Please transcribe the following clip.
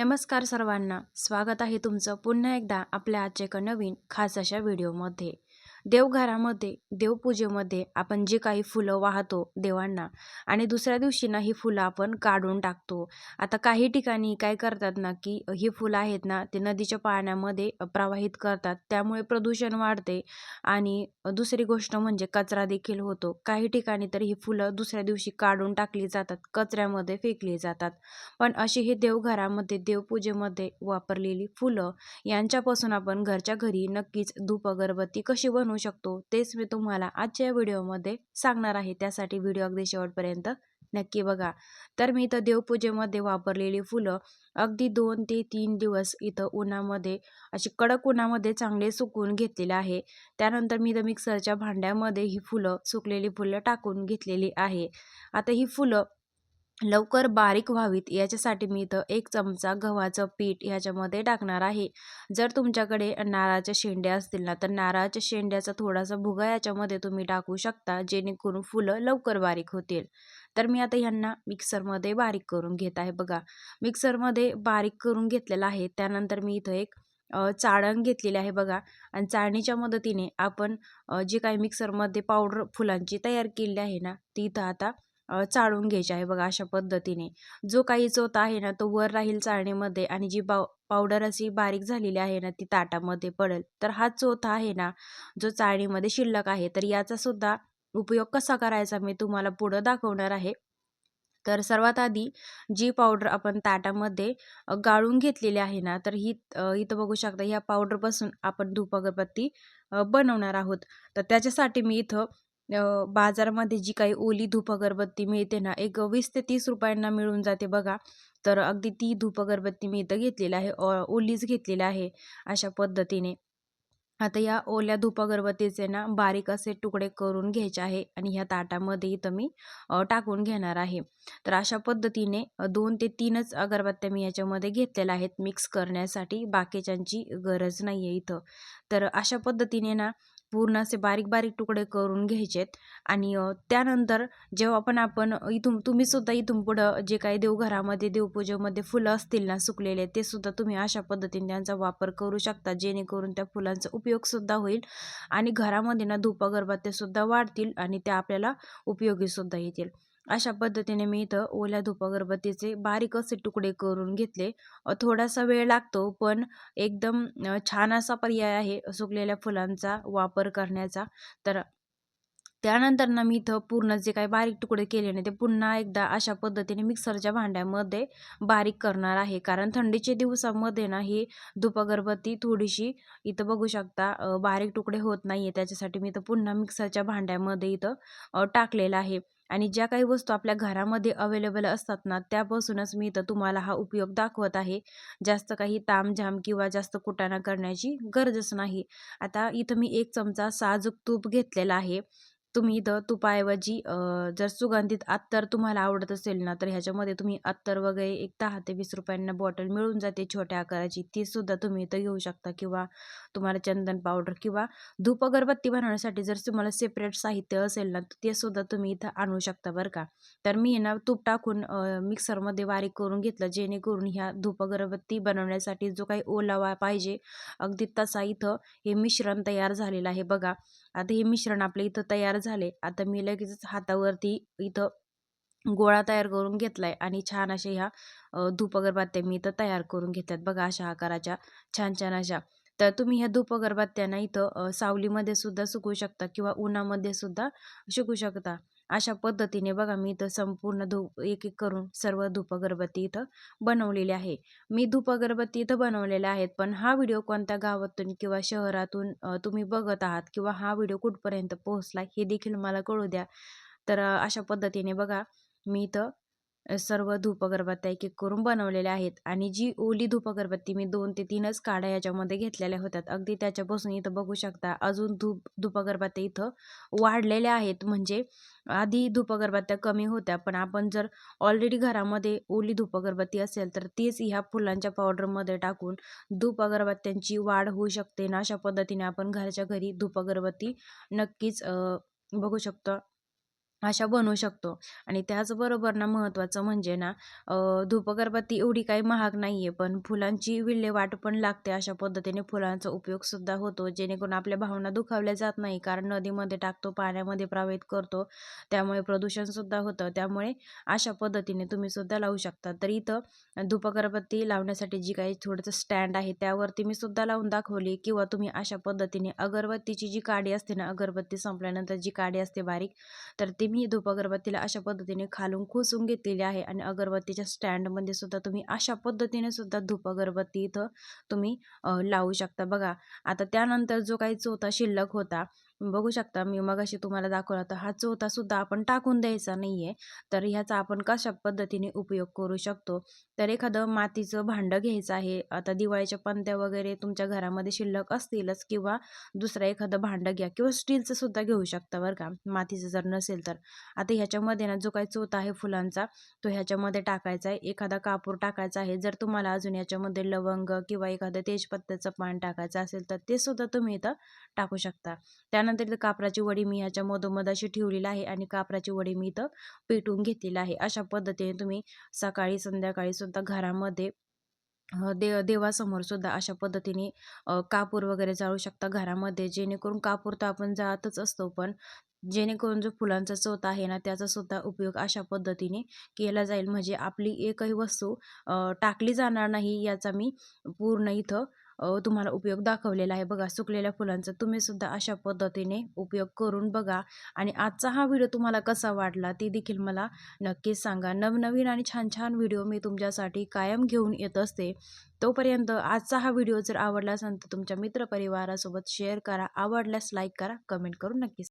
नमस्कार सर्वांना. स्वागत आहे तुमचं पुन्हा एकदा आपल्या आजच्या एका नवीन खास अशा व्हिडिओमध्ये. देवघरामध्ये देवपूजेमध्ये आपण जे काही फुलं वाहतो देवांना आणि दुसऱ्या दिवशी ना ही फुलं आपण काढून टाकतो. आता काही ठिकाणी काय करतात ना की ही फुलं आहेत ना ते नदीच्या पाण्यामध्ये प्रवाहित करतात. त्यामुळे प्रदूषण वाढते आणि दुसरी गोष्ट म्हणजे कचरा देखील होतो. काही ठिकाणी तर ही फुलं दुसऱ्या दिवशी काढून टाकली जातात कचऱ्यामध्ये फेकली जातात. पण अशी ही देवघरामध्ये देवपूजेमध्ये वापरलेली फुलं यांच्यापासून आपण घरच्या घरी नक्कीच धूप अगरबत्ती कशी बनवू शकतो. तेच मी तुम्हाला आजच्या या व्हिडिओमध्ये सांगणार आहे. त्यासाठी व्हिडिओ अगदी शेवटपर्यंत नक्की बघा. तर मी इथं देवपूजेमध्ये वापरलेली फुलं अगदी दोन ते तीन दिवस इथं उन्हामध्ये अशी कडक उन्हामध्ये चांगले सुकून घेतलेले आहे. त्यानंतर मी इथं मिक्सरच्या भांड्यामध्ये ही फुलं सुकलेली फुलं टाकून घेतलेली आहे. आता ही फुलं लवकर बारीक व्हावीत याच्यासाठी मी इथं एक चमचा गव्हाचं पीठ ह्याच्यामध्ये टाकणार आहे. जर तुमच्याकडे नारळाच्या शेंड्या असतील ना तर नारळाच्या शेंड्याचा थोडासा भुगा याच्यामध्ये तुम्ही टाकू शकता जेणेकरून फुलं लवकर बारीक होतील. तर मी आता ह्यांना मिक्सरमध्ये बारीक करून घेत आहे बघा. मिक्सरमध्ये बारीक करून घेतलेलं आहे त्यानंतर मी इथं एक चाळण घेतलेली आहे बघा. आणि चाळणीच्या मदतीने आपण जी काही मिक्सरमध्ये पावडर फुलांची तयार केलेली आहे ना ती इथं आता चाळून घ्यायची आहे बघा अशा पद्धतीने. जो काही चोथ आहे ना तो वर राहील चाळणीमध्ये आणि जी पाव पावडर अशी बारीक झालेली आहे ना ती ताटामध्ये पडेल. तर हा चोथा आहे ना जो चाळणीमध्ये शिल्लक आहे तर याचा सुद्धा उपयोग कसा करायचा मी तुम्हाला पुढं दाखवणार आहे. तर सर्वात आधी जी पावडर आपण ताटामध्ये गाळून घेतलेली आहे ना तर ही इथं बघू शकता ह्या पावडरपासून आपण धूप अगरबत्ती बनवणार आहोत. तर त्याच्यासाठी मी इथं बाजारामध्ये जी काही ओली धूप अगरबत्ती मिळते ना एक वीस ते तीस रुपयांना मिळून जाते बघा. तर अगदी ती धूप अगरबत्ती मी इथं घेतलेली आहे. ओलीच घेतलेली आहे अशा पद्धतीने. आता या ओल्या धूप अगरबत्तीचे ना बारीक असे तुकडे करून घ्यायचे आहे आणि ह्या ताटामध्ये इथं मी टाकून घेणार आहे. तर अशा पद्धतीने दोन ते तीनच अगरबत्त्या मी याच्यामध्ये घेतलेल्या आहेत मिक्स करण्यासाठी. बाकीच्यांची गरज नाही आहे इथं. तर अशा पद्धतीने ना पूर्ण असे बारीक बारीक तुकडे करून घ्यायचेत. आणि त्यानंतर जेव्हा पण आपण इथून तुम्ही सुद्धा इथून पुढं जे काही देवघरामध्ये देवपूजेमध्ये फुलं असतील ना सुकलेले ते सुद्धा तुम्ही अशा पद्धतीने त्यांचा वापर करू शकता. जेणेकरून त्या फुलांचा उपयोगसुद्धा होईल. आणि घरामध्ये ना धूप अगरबत्त्या वाढतील आणि त्या आपल्याला उपयोगीसुद्धा येतील. अशा पद्धतीने मी इथं ओल्या धूप अगरबत्तीचे बारीक असे तुकडे करून घेतले. थोडासा वेळ लागतो पण एकदम छान असा पर्याय आहे सुकलेल्या फुलांचा वापर करण्याचा. तर त्यानंतर ना मी इथं पूर्ण जे काही बारीक तुकडे केले नाही ते पुन्हा एकदा अशा पद्धतीने मिक्सरच्या भांड्यामध्ये बारीक करणार आहे. कारण थंडीच्या दिवसामध्ये ना ही धूप अगरबत्ती थोडीशी इथं बघू शकता बारीक तुकडे होत नाही आहे त्याच्यासाठी मी इथं पुन्हा मिक्सरच्या भांड्यामध्ये इथं टाकलेलं आहे. आणि ज्या काही वस्तू आपल्या घरामध्ये अवेलेबल असतात ना त्यापासूनच मी इथं तुम्हाला हा उपयोग दाखवत आहे. जास्त काही तामझाम किंवा जास्त कुटाणा करण्याची गरजच नाही. आता इथं मी एक चमचा साजूक तूप घेतलेला आहे. तुम्ही इथं तुपाऐवजी जर सुगंधित अत्तर तुम्हाला आवडत असेल ना तर ह्याच्यामध्ये तुम्ही अत्तर वगैरे एक दहा ते वीस रुपयांना बॉटल मिळून जाते छोट्या आकाराची. ती सुद्धा तुम्ही इथं घेऊ शकता किंवा तुम्हाला चंदन पावडर किंवा धूप अगरबत्ती बनवण्यासाठी जर तुम्हाला सेपरेट साहित्य असेल ना तर ते सुद्धा तुम्ही इथं आणू शकता बरं का. तर मी ना तूप टाकून मिक्सरमध्ये बारीक करून घेतलं जेणेकरून ह्या धूप अगरबत्ती बनवण्यासाठी जो काही ओलावा पाहिजे अगदी तसा इथं हे मिश्रण तयार झालेलं आहे बघा. आता हे मिश्रण आपलं इथं तयार झाले आता मी लगेच हातावरती इथं गोळा तयार करून घेतलाय आणि छान अशा ह्या धूप अगरबत्त्या मी इथं तयार करून घेतल्यात बघा अशा आकाराच्या छान छान अशा. तर तुम्ही ह्या धूप अगरबत्त्यांना इथं सावलीमध्ये सुद्धा सुकवू शकता किंवा उन्हामध्ये सुद्धा शिकू शकता. अशा पद्धतीने बघा मी इथं संपूर्ण धूप एक एक करून सर्व धूप अगरबत्ती इथं बनवलेली आहे. मी धूप अगरबत्ती इथं बनवलेल्या आहेत पण हा व्हिडिओ कोणत्या गावातून किंवा शहरातून तुम्ही बघत आहात किंवा हा व्हिडिओ कुठपर्यंत पोहोचला हे देखील मला कळू द्या. तर अशा पद्धतीने बघा मी इथं सर्व धूप अगरबत्त्या एक एक करून बनवलेल्या आहेत आणि जी ओली धूप अगरबत्ती मी दोन ते तीनच काड्या याच्यामध्ये घेतलेल्या होत्या अगदी त्याच्यापासून इथं बघू शकता अजून धूप धूप अगरबत्त्या इथं वाढलेल्या आहेत. म्हणजे आधी धूप अगरबत्त्या कमी होत्या पण आपण जर ऑलरेडी घरामध्ये ओली धूप अगरबत्ती असेल तर तीच ह्या फुलांच्या पावडरमध्ये टाकून धूप अगरबत्त्यांची वाढ होऊ शकते. ना अशा पद्धतीने आपण घरच्या घरी धूप अगरबत्ती नक्कीच बघू शकतो. अशा बनवू शकतो. आणि त्याचबरोबर ना महत्त्वाचं म्हणजे ना अ, एवढी काही महाग नाही आहे पण फुलांची विल्हेवाट पण लागते अशा पद्धतीने फुलांचा उपयोगसुद्धा होतो जेणेकरून आपल्या भावना दुखावल्या जात नाही कारण नदीमध्ये टाकतो पाण्यामध्ये प्रवाहित करतो त्यामुळे प्रदूषणसुद्धा होतं. त्यामुळे अशा पद्धतीने तुम्ही सुद्धा लावू शकता. तर इथं धूपअगरबत्ती लावण्यासाठी जी काही थोडंसं स्टँड आहे त्यावरती मी सुद्धा लावून दाखवली. किंवा तुम्ही अशा पद्धतीने अगरबत्तीची जी काडी असते ना अगरबत्ती संपल्यानंतर जी काडी असते बारीक तर ती मी धूप अगरबत्तीला अशा पद्धतीने खालून खोसून घेतलेली आहे आणि अगरबत्तीच्या स्टँडमध्ये सुद्धा तुम्ही अशा पद्धतीने सुद्धा धूप अगरबत्ती इथं तुम्ही लावू शकता. बघा आता त्यानंतर जो काही चौथा शिल्लक होता बघू शकता मी मगाशी तुम्हाला दाखवला तर हा चोथासुद्धा आपण टाकून द्यायचा नाही आहे तर ह्याचा आपण कशा पद्धतीने उपयोग करू शकतो? तर एखादं मातीचं भांडं घ्यायचं आहे आता दिवाळीच्या पंत्या वगैरे तुमच्या घरामध्ये शिल्लक असतीलच किंवा दुसरं एखादं भांडं घ्या किंवा स्टीलचं सुद्धा घेऊ शकता बरं का मातीचं जर नसेल तर. आता ह्याच्यामध्ये ना जो काही चोथा आहे फुलांचा तो ह्याच्यामध्ये टाकायचा आहे. एखादा कापूर टाकायचा आहे जर तुम्हाला अजून याच्यामध्ये लवंग किंवा एखादं तेजपत्त्याचं पान टाकायचं असेल तर ते सुद्धा तुम्ही इथं टाकू शकता. त्यानंतर इथं कापराची वडी मी ह्याच्या मधोमध अशी ठेवलेली आहे आणि कापराची वडी मी इथं पेटून घेतलेली आहे. अशा पद्धतीने तुम्ही सकाळी संध्याकाळी सुद्धा घरामध्ये दे देवासमोर सुद्धा अशा पद्धतीने कापूर वगैरे जाळू शकता घरामध्ये. जेणेकरून कापूर तर आपण जाळतच असतो पण जेणेकरून जो फुलांचा चोथ आहे ना त्याचा सुद्धा उपयोग अशा पद्धतीने केला जाईल. म्हणजे आपली एकही वस्तू टाकली जाणार नाही याचा मी पूर्ण इथं तुम्हाला उपयोग दाखवलेला आहे बघा सुकलेल्या फुलांचा. तुम्ही सुद्धा अशा पद्धतीने उपयोग करून बघा. आणि आजचा हा व्हिडिओ तुम्हाला कसा वाटला ते देखील मला नक्कीच सांगा. नवनवीन आणि छान छान व्हिडिओ मी तुमच्यासाठी कायम घेऊन येत असते. तोपर्यंत आजचा हा व्हिडिओ जर आवडला असेल तर तुमच्या मित्रपरिवारासोबत शेअर करा. आवडल्यास लाईक करा कमेंट करून नक्कीच